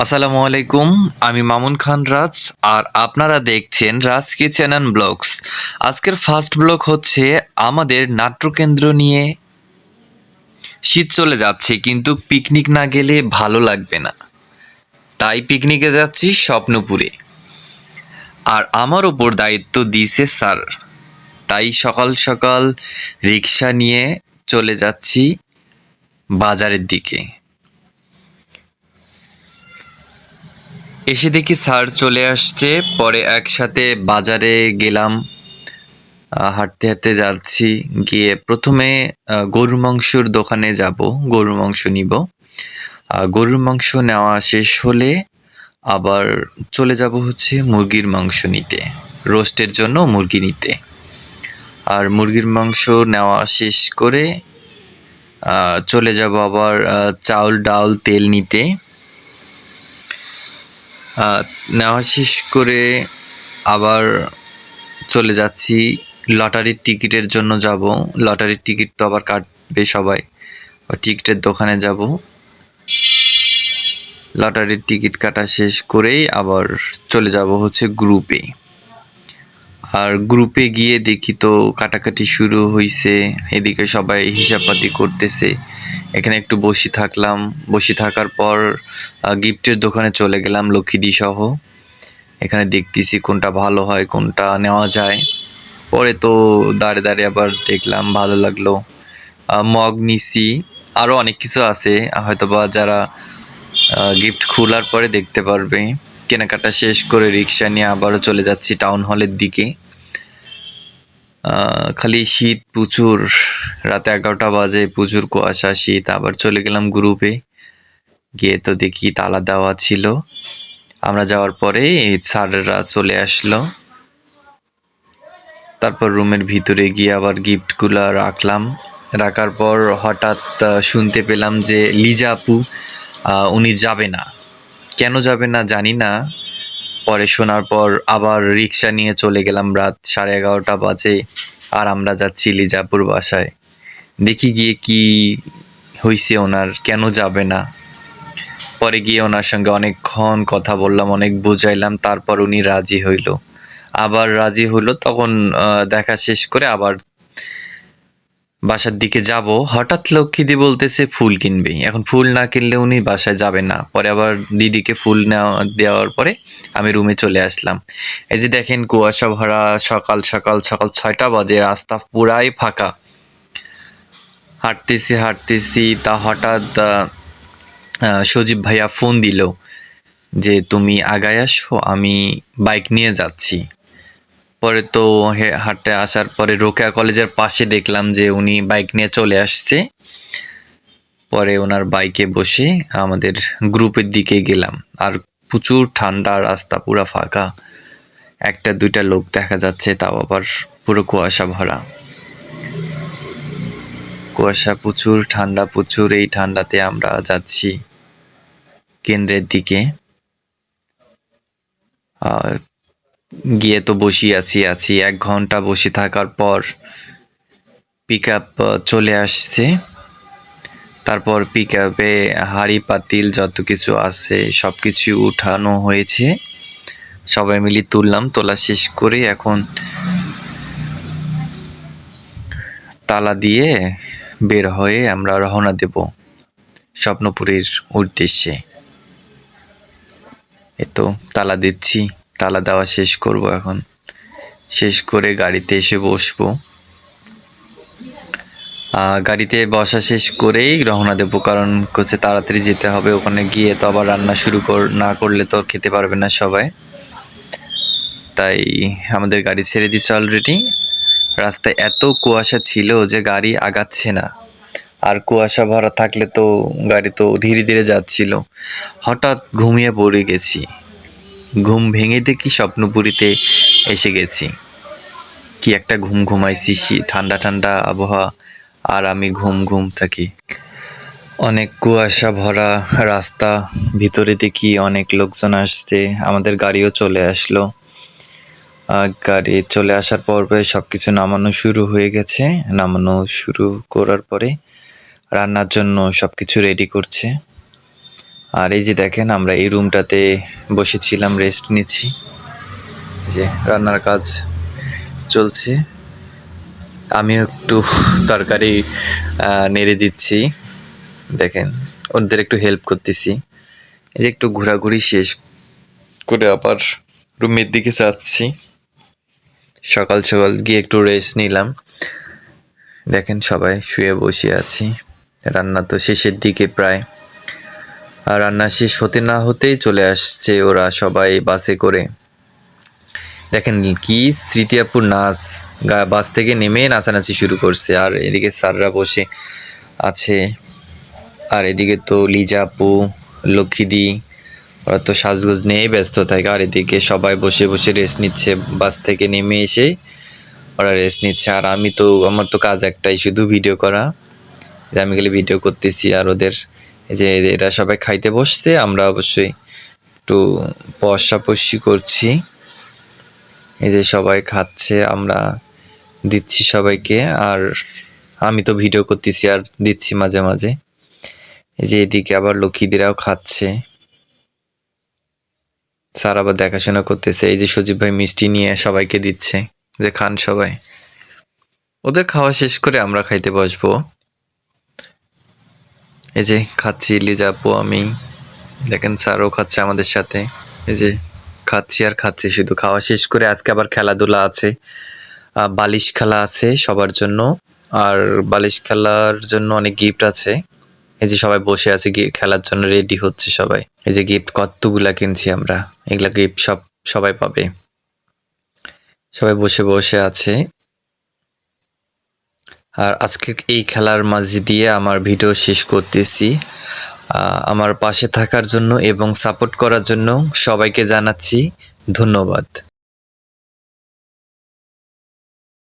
আসসালামু আলাইকুম, আমি মামুন খান রাজ, আর আপনারা দেখছেন রাজ কিচেন অ্যান্ড ব্লগস। আজকের ফার্স্ট ব্লগ হচ্ছে আমাদের নাট্যকেন্দ্র নিয়ে শীত চলে যাচ্ছে, কিন্তু পিকনিক না গেলে ভালো লাগবে না। তাই পিকনিকে যাচ্ছি স্বপ্নপুরে। আর আমার ওপর দায়িত্ব দিয়েছে স্যার। তাই সকাল সকাল রিক্সা নিয়ে চলে যাচ্ছি বাজারের দিকে। এসে দেখি স্যার চলে আসছে। পরে একসাথে বাজারে গেলাম। হাঁটতে হাঁটতে যাচ্ছি। গিয়ে প্রথমে গরুর মাংসর দোকানে যাব। গরুর মাংস নিব। গরুর মাংস নেওয়া শেষ হলে আবার চলে যাব হচ্ছে মুরগির মাংস নিতে। রোস্টের জন্য মুরগি নিতে। আর মুরগির মাংস নেওয়া শেষ করে চলে যাব আবার চাউল ডাউল তেল নিতে। নেওয়া শেষ করে আবার চলে যাচ্ছি। লটারির টিকিটের জন্য যাব। লটারির টিকিট তো আবার কাটবে সবাই। টিকিটের দোকানে যাব। লটারির টিকিট কাটা শেষ করেই আবার চলে যাব হচ্ছে গ্রুপে আর গ্রুপে গিয়ে দেখি তো কাটাকাটি শুরু হয়েছে এদিকে সবাই হিসাবপাতি করতেছে। এখানে একটু বসি থাকলাম। বসি থাকার পর গিফটের দোকানে চলে গেলাম লক্ষ্মীদি সহ এখানে দেখতেছি কোনটা ভালো হয়, কোনটা নেওয়া যায়। পরে তো দাঁড়িয়ে দাঁড়িয়ে আবার দেখলাম, ভালো লাগল। মগ নিসি আরও অনেক কিছু আছে। হয়তো বা যারা গিফট খোলার পরে দেখতে পারবে। কেনাকাটা শেষ করে রিক্সা নিয়ে আবারও চলে যাচ্ছি টাউন হলের দিকে। খালি শীত, প্রচুর, রাতে এগারোটা বাজে, প্রচুর কুয়াশা, শীত, আবার চলে গেলাম গ্রুপে। গিয়ে তো দেখি তালা দেওয়া ছিল। আমরা যাওয়ার পরে স্যাররা চলে আসলো। তারপর রুমের ভিতরে গিয়ে আবার গিফটগুলো রাখলাম। রাখার পর হঠাৎ শুনতে পেলাম যে লিজা আপু উনি যাবে না। কেন যাবে না জানি না। পরে শোনার পর আবার রিক্সা নিয়ে চলে গেলাম রাত সাড়ে এগারোটা বাজে আর আমরা যাচ্ছি লিজাপুর বাসায়। দেখি গিয়ে কি হয়েছে ওনার, কেন যাবে না? পরে গিয়ে ওনার সঙ্গে অনেকক্ষণ কথা বললাম, অনেক বুঝাইলাম, তারপর উনি রাজি হইল। আবার রাজি হইল, তখন দেখা শেষ করে আবার বাসার দিকে যাব, হঠাৎ লক্ষ্মীদি বলতেছে, ফুল কিনবে। এখন ফুল না কিনলে উনি বাসায় যাবে না। পরে আবার দিদিকে ফুল নেওয়া দেওয়ার পরে আমি রুমে চলে আসলাম। এই যে দেখেন, কুয়াশা ভরা সকাল সকাল সকাল ছয়টা বাজে, রাস্তা পুরাই ফাঁকা। হাঁটতেছি হাঁটতেছি, তা হঠাৎ সজীব ভাইয়া ফোন দিল যে, তুমি আগায় আসো, আমি বাইক নিয়ে যাচ্ছি। পরে তো হে- হাঁটতে আসার পরে রোকেয়া কলেজের পাশে দেখলাম যে উনি বাইক নিয়ে চলে আসছে। পরে ওনার বাইকে বসে আমাদের গ্রুপের দিকে গেলাম। আর প্রচুর ঠান্ডা রাস্তা, পুরো ফাঁকা। একটা, দুইটা লোক দেখা যাচ্ছে, তাও আবার পুরো কুয়াশা ভরা। কুয়াশা প্রচুর, ঠান্ডা প্রচুর, এই ঠান্ডাতে আমরা যাচ্ছি কেন্দ্রের দিকে। গিয়ে তো বসি আছি আছি। এক ঘণ্টা বসে থাকার পর পিক চলে আসছে। তারপর পিক আপে হাঁড়ি, পাতিল যত কিছু আছে সব কিছু উঠানো হয়েছে। সবাই মিলে তুললাম, তোলা শেষ করে এখন তালা দিয়ে বের হয়ে আমরা রওনা দেব স্বপ্নপুরীর উদ্দেশ্যে। এ তো তালা দিচ্ছি। তালা দেওয়া শেষ করব এখন। শেষ করে গাড়িতে এসে বসবো। গাড়িতে বসা শেষ করেই রওনা দেবো, কারণ হচ্ছে তাড়াতাড়ি যেতে হবে। ওখানে গিয়ে তো আবার রান্না শুরু কর, না করলে তো খেতে পারবে না সবাই। তাই আমাদের গাড়ি ছেড়ে দিচ্ছে অলরেডি রাস্তায় এত কুয়াশা ছিল যে গাড়ি আগাচ্ছে না। আর কুয়াশা ভরা থাকলে তো গাড়ি তো ধীরে ধীরে যাচ্ছিল। হঠাৎ ঘুমিয়ে পড়ে গেছি। ঘুম ভেঙে দেখি স্বপ্নপুরীতে এসে গেছি। কি একটা ঘুম ঘুমাইছি ঠান্ডা ঠান্ডা আবহাওয়া, আর আমি ঘুম ঘুম থাকি। অনেক কুয়াশা ভরা রাস্তা, ভিতরে দেখি অনেক লোকজন আসছে, আমাদের গাড়িও চলে আসলো। গাড়ি চলে আসার পর সব কিছু নামানো শুরু হয়ে গেছে। নামানো শুরু করার পরে রান্নার জন্য সব কিছু রেডি করছে। আর এই যে দেখেন, আমরা এই রুমটাতে বসেছিলাম রেস্ট নিচ্ছি। যে রান্নার কাজ চলছে। আমিও একটু তরকারি নেড়ে দিচ্ছি। দেখেন, ওদের একটু হেল্প করতেছি। এই যে একটু ঘোরাঘুরি শেষ করে আবার রুমের দিকে যাচ্ছি। সকাল সকাল গিয়ে একটু রেস্ট নিলাম। দেখেন, সবাই শুয়ে বসে আছি। রান্না তো শেষের দিকে প্রায়। রান্না শেষ হতে না হতেই চলে আসছে ওরা সবাই বাসে করে। দেখেন কি স্মৃতিয়াপুর নাচ। বাস থেকে নেমে নাচানাচি শুরু করছে। আর এদিকে স্যাররা বসে আছে। আর এদিকে তো লিজা আপু, লক্ষ্মীদি, ওরা তো সাজগোজ নিয়েই ব্যস্ত থাকে। আর এদিকে সবাই বসে বসে রেস্ট নিচ্ছে। বাস থেকে নেমে এসে ওরা রেস্ট নিচ্ছে। আর আমি তো, আমার তো কাজ একটাই, শুধু ভিডিও করা। আমি গেলে ভিডিও করতেছি আর ওদের যে এরা সবাই খাইতে বসছে, আমরা অবশ্যই একটু পশাপশি করছি। এই যে সবাই খাচ্ছে, আমরা দিচ্ছি সবাইকে, আর আমি তো ভিডিও করতেছি আর দিচ্ছি মাঝে মাঝে। এই যে এদিকে আবার লক্ষ্মীদিরাও খাচ্ছে। স্যার আবার দেখাশোনা করতেছে, এই যে সজীব ভাই মিষ্টি নিয়ে সবাইকে দিচ্ছে। যে খান সবাই। ওদের খাওয়া শেষ করে আমরা খাইতে বসবো। এই যে খাচ্ছি লিজাপু আমি। দেখেন স্যারও খাচ্ছে আমাদের সাথে। এই যে খাচ্ছি আর খাচ্ছি, শুধু খাওয়া শেষ করে আজকে আবার খেলাধুলা আছে। বালিশ খেলা আছে সবার জন্য। আর বালিশ খেলার জন্য অনেক গিফট আছে। এই যে সবাই বসে আছে খেলার জন্য রেডি হচ্ছে সবাই। এই যে গিফট কতগুলা কিনছি আমরা। এগুলা গিফট সব সবাই পাবে। সবাই বসে বসে আছে। আর আজকে এই খেলার মাঝে দিয়ে আমার ভিডিও শেষ করতেছি। আমার পাশে থাকার জন্য এবং সাপোর্ট করার জন্য সবাইকে জানাচ্ছি ধন্যবাদ।